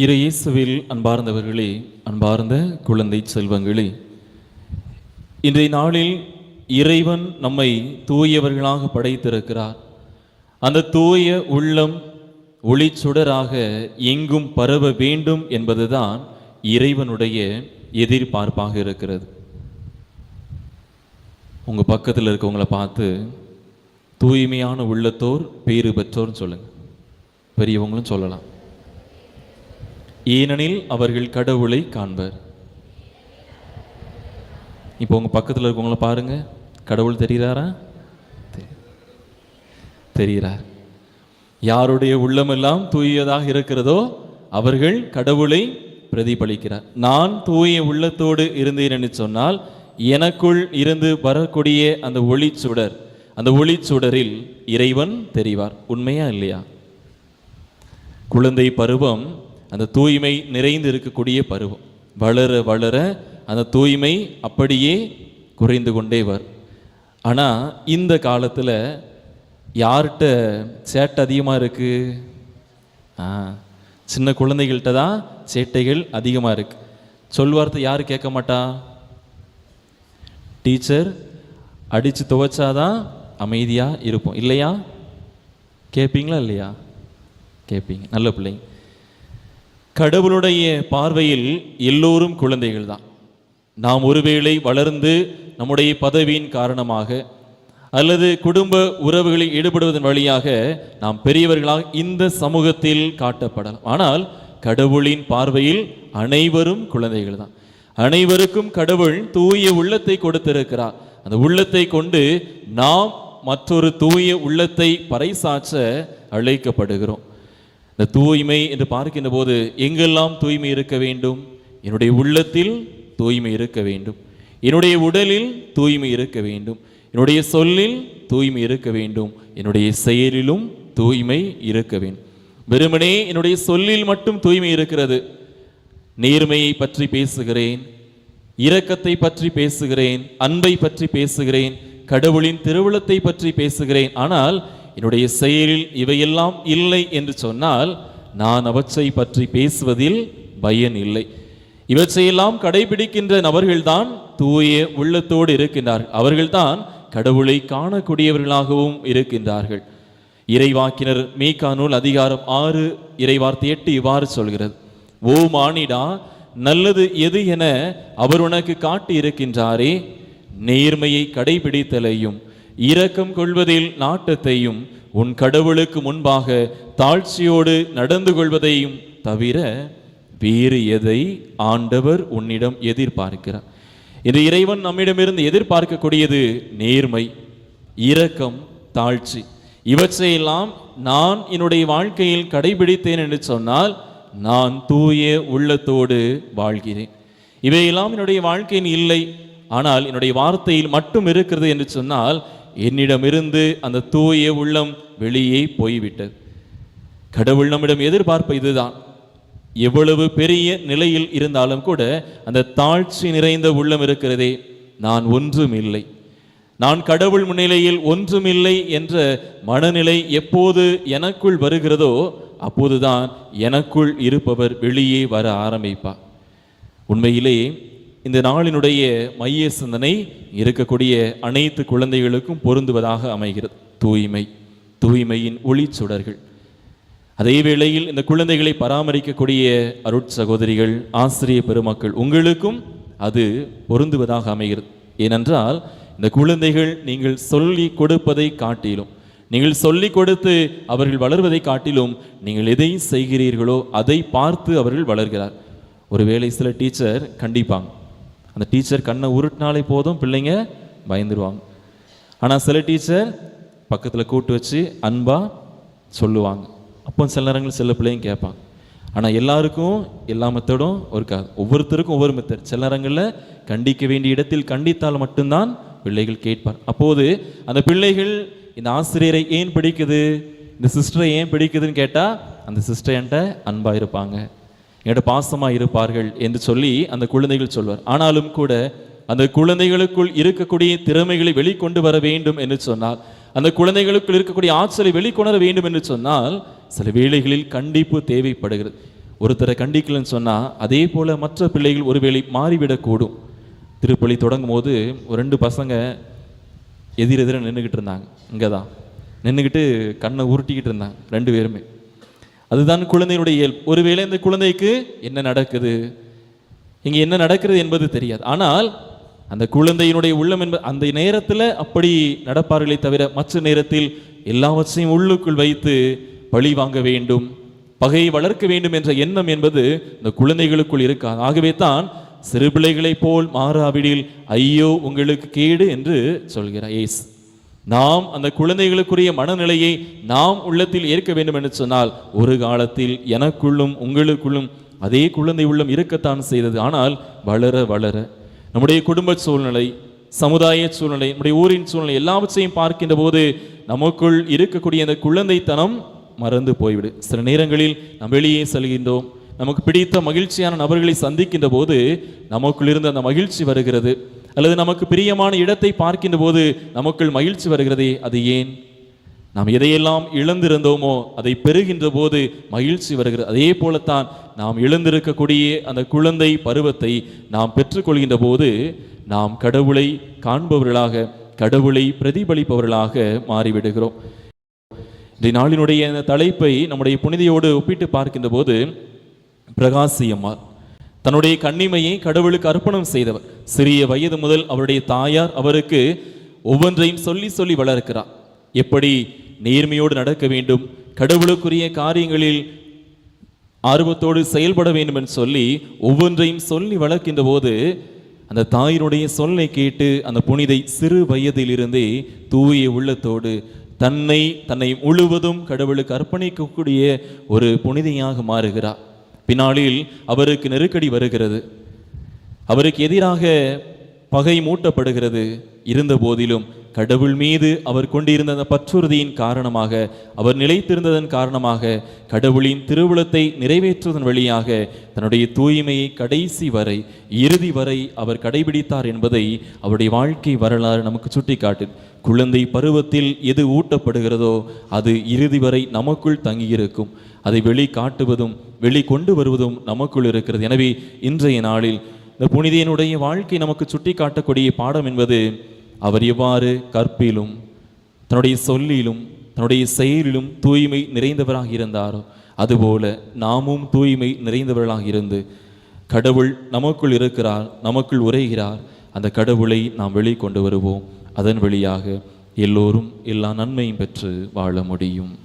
இரு இயேசுவில் அன்பார்ந்தவர்களே அன்பார்ந்த குழந்தை செல்வங்களே இன்றைய நாளில் இறைவன் நம்மை தூயவர்களாக படைத்திருக்கிறார். அந்த தூய உள்ளம் ஒளிச்சுடராக எங்கும் பரவ வேண்டும் என்பதுதான் இறைவனுடைய எதிர்பார்ப்பாக இருக்கிறது. உங்கள் பக்கத்தில் இருக்கவங்களை பார்த்து தூய்மையான உள்ளத்தோர் பேறு பெற்றோர்னு சொல்லுங்கள் பெரியவங்களும் சொல்லலாம். ஏனெனில் அவர்கள் கடவுளை காண்பர். இப்போ உங்க பக்கத்தில் இருக்கவங்கள பாருங்க. கடவுள் தெரிகிறாரா? தெரிகிறார். யாருடைய உள்ளமெல்லாம் தூயதாக இருக்கிறதோ அவர்கள் கடவுளை பிரதிபலிக்கிறார். நான் தூய உள்ளத்தோடு இருந்தேன் என்று சொன்னால் எனக்குள் இருந்து வரக்கூடிய அந்த ஒளி சுடர் அந்த ஒளி சுடரில் இறைவன் தெரிவார். உண்மையா இல்லையா? குழந்தை பருவம் அந்த தூய்மை நிறைந்து இருக்கக்கூடிய பருவம். வளர வளர அந்த தூய்மை அப்படியே குறைந்து கொண்டே வரும். ஆனால் இந்த காலத்தில் யார்கிட்ட சேட்டை அதிகமாக இருக்குது ஆ சின்ன குழந்தைகள்கிட்ட தான் சேட்டைகள் அதிகமாக இருக்கு. சொல்வார்த்தை யார் கேட்க மாட்டா? டீச்சர் அடித்து துவைச்சாதான் அமைதியாக இருப்போம். இல்லையா? கேட்பீங்களா இல்லையா? கேட்பீங்க நல்ல பிள்ளைங்க. கடவுளுடைய பார்வையில் எல்லோரும் குழந்தைகள் தான் நாம் ஒருவேளை வளர்ந்து நம்முடைய பதவியின் காரணமாக அல்லது குடும்ப உறவுகளில் ஈடுபடுவதன் வழியாக நாம் பெரியவர்களாக இந்த சமூகத்தில் காட்டப்படலாம். ஆனால் கடவுளின் பார்வையில் அனைவரும் குழந்தைகள் தான் அனைவருக்கும் கடவுள் தூய உள்ளத்தை கொடுத்திருக்கிறார். அந்த உள்ளத்தை கொண்டு நாம் மற்றொரு தூய உள்ளத்தை பறைசாற்ற அழைக்கப்படுகிறோம். இந்த தூய்மை என்று பார்க்கின்ற போது எங்கெல்லாம் தூய்மை இருக்க வேண்டும்? என்னுடைய உள்ளத்தில் தூய்மை இருக்க வேண்டும். என்னுடைய உடலில் தூய்மை இருக்க வேண்டும். என்னுடைய சொல்லில் தூய்மை இருக்க வேண்டும். என்னுடைய செயலிலும் தூய்மை இருக்க வேண்டும். வெறுமனே என்னுடைய சொல்லில் மட்டும் தூய்மை இருக்கிறது. நேர்மையை பற்றி பேசுகிறேன் இரக்கத்தை பற்றி பேசுகிறேன் அன்பை பற்றி பேசுகிறேன் கடவுளின் திருவுளத்தை பற்றி பேசுகிறேன். ஆனால் என்னுடைய செயலில் இவையெல்லாம் இல்லை என்று சொன்னால் நான் அவற்றை பற்றி பேசுவதில் பயன் இல்லை. இவற்றையெல்லாம் கடைபிடிக்கின்ற நபர்கள்தான் தூய உள்ளத்தோடு இருக்கின்றார்கள் அவர்கள்தான் கடவுளை காணக்கூடியவர்களாகவும் இருக்கின்றார்கள். இறைவாக்கினர் மீகா நூல் அதிகாரம் ஆறு இறைவார்த்தை எட்டு இவ்வாறு சொல்கிறது. ஓ மானிடா நல்லது எது என அவர் உனக்கு காட்டி இருக்கின்றாரே நேர்மையை கடைபிடித்தலையும் இரக்கம் கொள்வதில் நாட்டத்தையும் உன் கடவுளுக்கு முன்பாக தாழ்ச்சியோடு நடந்து கொள்வதையும் தவிர வேறு எதை ஆண்டவர் உன்னிடம் எதிர்பார்க்கிறார்? இது இறைவன் நம்மிடமிருந்து எதிர்பார்க்கக்கூடியது நேர்மை இரக்கம் தாழ்ச்சி. இவற்றையெல்லாம் நான் என்னுடைய வாழ்க்கையில் கடைபிடித்தேன் என்று சொன்னால் நான் தூய உள்ளத்தோடு வாழ்கிறேன். இவையெல்லாம் என்னுடைய வாழ்க்கையின் இல்லை ஆனால் என்னுடைய வார்த்தையில் மட்டும் இருக்கிறது என்று சொன்னால் என்னிடமிருந்து அந்த தூய உள்ளம் வெளியே போய்விட்டது. கடவுள் நம்மிடம் எதிர்பார்ப்பு இதுதான். எவ்வளவு பெரிய நிலையில் இருந்தாலும் கூட அந்த தாழ்ச்சி நிறைந்த உள்ளம் இருக்கிறதே நான் ஒன்றும் இல்லை. நான் கடவுள் முன்னிலையில் ஒன்றுமில்லை என்ற மனநிலை எப்போது எனக்குள் வருகிறதோ அப்போதுதான் எனக்குள் இருப்பவர் வெளியே வர ஆரம்பிப்பார். உண்மையிலே இந்த நாளினுடைய மைய சிந்தனை இருக்கக்கூடிய அனைத்து குழந்தைகளுக்கும் பொருந்துவதாக அமைகிறது. தூய்மை தூய்மையின் ஒளி சுடர்கள். அதே வேளையில் இந்த குழந்தைகளை பராமரிக்கக்கூடிய அருட்சகோதரிகள் ஆசிரிய பெருமக்கள் உங்களுக்கும் அது பொருந்துவதாக அமைகிறது. ஏனென்றால் இந்த குழந்தைகள் நீங்கள் சொல்லி கொடுப்பதை காட்டிலும் நீங்கள் சொல்லி கொடுத்து அவர்கள் வளர்வதை காட்டிலும் நீங்கள் எதை செய்கிறீர்களோ அதை பார்த்து அவர்கள் வளர்கிறார். ஒருவேளை சில டீச்சர் கண்டிப்பாங்க. அந்த டீச்சர் கண்ணை உருட்டினாலே போதும் பிள்ளைங்க பயந்துருவாங்க. ஆனால் சில டீச்சர் பக்கத்தில் கூட்டு வச்சு அன்பாக சொல்லுவாங்க. அப்போ சில நேரங்கள் சில பிள்ளைங்க கேட்பாங்க. ஆனால் எல்லாருக்கும் எல்லா மெத்தடும் இருக்காது. ஒவ்வொருத்தருக்கும் ஒவ்வொரு மெத்தட். சில நேரங்களில் கண்டிக்க வேண்டிய இடத்தில் கண்டித்தால் மட்டும்தான் பிள்ளைகள் கேட்பார் அப்போது அந்த பிள்ளைகள் இந்த ஆசிரியரை ஏன் பிடிக்குது? இந்த சிஸ்டரை ஏன் பிடிக்குதுன்னு கேட்டால் அந்த சிஸ்டர் என்கிட்ட அன்பாக இருப்பாங்க. என்கிட்ட பாசமாக இருப்பார்கள் என்று சொல்லி அந்த குழந்தைகள் சொல்வார். ஆனாலும் கூட அந்த குழந்தைகளுக்குள் இருக்கக்கூடிய திறமைகளை வெளிக்கொண்டு வர வேண்டும் என்று சொன்னால் அந்த குழந்தைகளுக்குள் இருக்கக்கூடிய ஆற்றலை வெளிக்கொணர வேண்டும் என்று சொன்னால் சில வேளைகளில் கண்டிப்பு தேவைப்படுகிறது. ஒருத்தரை கண்டிக்கலன்னு சொன்னால் அதே போல் மற்ற பிள்ளைகள் ஒருவேளை மாறிவிடக்கூடும். திருப்பலி தொடங்கும் போது ஒரு ரெண்டு பசங்க எதிரெதிர நின்றுக்கிட்டு இருந்தாங்க. இங்கே தான் நின்றுக்கிட்டு கண்ணை உருட்டிக்கிட்டு இருந்தாங்க ரெண்டு பேருமே. அதுதான் குழந்தையினுடைய இயல்பு. ஒருவேளை இந்த குழந்தைக்கு என்ன நடக்குது? இங்கே என்ன நடக்கிறது என்பது தெரியாது. ஆனால் அந்த குழந்தையினுடைய உள்ளம் என்பது அந்த நேரத்தில் அப்படி நடப்பார்களே தவிர மற்ற நேரத்தில் எல்லாவற்றையும் உள்ளுக்குள் வைத்து பழி வாங்க வேண்டும் பகையை வளர்க்க வேண்டும் என்ற எண்ணம் என்பது இந்த குழந்தைகளுக்குள் இருக்காது. ஆகவே தான் சிறு பிள்ளைகளைப் போல் மாறாவிடில் ஐயோ உங்களுக்கு கேடு என்று சொல்கிறார். ஏசு. நாம் அந்த குழந்தைகளுக்குரிய மனநிலையை நாம் உள்ளத்தில் ஏற்க வேண்டும் என்று சொன்னால் ஒரு காலத்தில் எனக்குள்ளும் உங்களுக்குள்ளும் அதே குழந்தை உள்ளம் இருக்கத்தான் செய்தது. ஆனால் வளர வளர நம்முடைய குடும்ப சூழ்நிலை சமுதாய சூழ்நிலை நம்முடைய ஊரின் சூழ்நிலை எல்லாவற்றையும் பார்க்கின்ற போது நமக்குள் இருக்கக்கூடிய அந்த குழந்தைத்தனம் மறந்து போய்விடு. சில நேரங்களில் நாம் வெளியே செல்கின்றோம். நமக்கு பிடித்த மகிழ்ச்சியான நபர்களை சந்திக்கின்ற போது நமக்குள் இருந்து அந்த மகிழ்ச்சி வருகிறது. அல்லது நமக்கு பிரியமான இடத்தை பார்க்கின்ற போது நமக்குள் மகிழ்ச்சி வருகிறதே அது ஏன்? நாம் எதையெல்லாம் இழந்திருந்தோமோ அதை பெறுகின்ற போது மகிழ்ச்சி வருகிறது. அதே போலத்தான் நாம் இழந்திருக்கக்கூடிய அந்த குழந்தை பருவத்தை நாம் பெற்றுக்கொள்கின்ற போது நாம் கடவுளை காண்பவர்களாக கடவுளை பிரதிபலிப்பவர்களாக மாறிவிடுகிறோம். இன்றைய நாளினுடைய தலைப்பை நம்முடைய புனிதையோடு ஒப்பிட்டு பார்க்கின்ற போது பிரகாசியம்மாள் தன்னுடைய கண்ணிமையை கடவுளுக்கு அர்ப்பணம் செய்தவர். சிறிய வயது முதல் அவருடைய தாயார் அவருக்கு ஒவ்வொன்றையும் சொல்லி சொல்லி வளர்க்கிறார். எப்படி நேர்மையோடு நடக்க வேண்டும் கடவுளுக்குரிய காரியங்களில் ஆர்வத்தோடு செயல்பட வேண்டும் என்று சொல்லி ஒவ்வொன்றையும் சொல்லி வளர்க்கின்ற போது அந்த தாயினுடைய சொல்லை கேட்டு அந்த புனிதை சிறு வயதிலிருந்தே தூய உள்ளத்தோடு தன்னை தன்னை முழுவதும் கடவுளுக்கு அர்ப்பணிக்கக்கூடிய ஒரு புனிதையாக மாறுகிறார். பின்னாளில் அவருக்கு நெருக்கடி வருகிறது. அவருக்கு எதிராக பகை மூட்டப்படுகிறது. இருந்த போதிலும் கடவுள் மீது அவர் கொண்டிருந்த அந்த பற்றுறுதியின் காரணமாக அவர் நிலைத்திருந்ததன் காரணமாக கடவுளின் திருவுளத்தை நிறைவேற்றுவதன் வழியாக தன்னுடைய தூய்மையை கடைசி வரை இறுதி வரை அவர் கடைபிடித்தார் என்பதை அவருடைய வாழ்க்கை வரலாறு நமக்கு சுட்டிக்காட்டு. குழந்தை பருவத்தில் எது ஊட்டப்படுகிறதோ அது இறுதி வரை நமக்குள் தங்கியிருக்கும். அதை வெளி காட்டுவதும் வெளி கொண்டு வருவதும் நமக்குள் இருக்கிறது. எனவே இன்றைய நாளில் இந்த புனிதையனுடைய வாழ்க்கை நமக்கு சுட்டி காட்டக்கூடிய பாடம் என்பது அவர் எவ்வாறு கற்பிலும் தன்னுடைய சொல்லிலும் தன்னுடைய செயலிலும் தூய்மை நிறைந்தவராக இருந்தாரோ அதுபோல நாமும் தூய்மை நிறைந்தவர்களாக இருந்து கடவுள் நமக்குள் இருக்கிறார் நமக்குள் உரைகிறார். அந்த கடவுளை நாம் வெளிக்கொண்டு வருவோம். அதன் வழியாக எல்லோரும் எல்லா நன்மையும் பெற்று வாழ முடியும்.